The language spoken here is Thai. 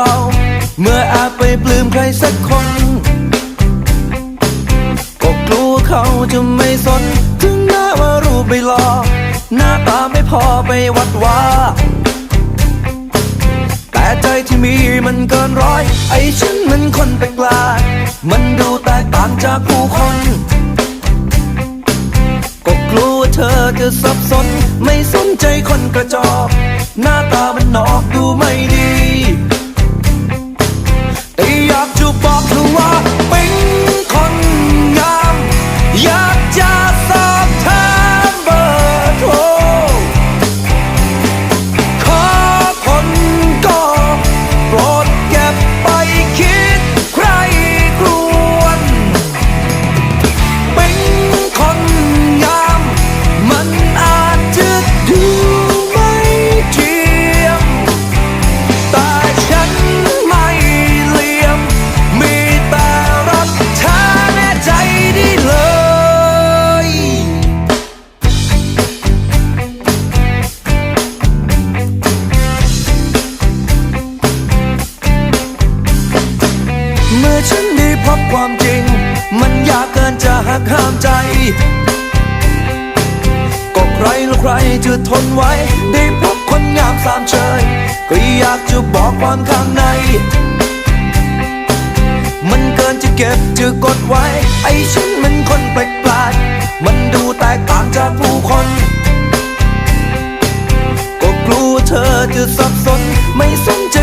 เรา เมื่ออบไปปลื้มใครสักคน ก็กลัวเขาจะไม่สน ถึงหน้าว่ารูปไม่หลอหน้าตาไม่พอไปวัดว่า แต่ใจที่มีมันเกินร้อย ไอ้ฉันมันคนแปลกมันดูแตกต่างจากผู้คนก็กลัวเธอจะสับสน ไม่สนใจคนกระจอก หน้าตามันนอกดูไม่ดี ใจ ก็ใครละใครจะทนไว้ ได้พบคนงามสามเชยก็อยากจะบอกความข้างใน มันเกินจะเก็บจะกดไว้ ไอ้ฉันมันคนแปลกๆมันดูแตกต่างจากผู้คน ก็กลัวเธอจะสับสน ไม่สนใจ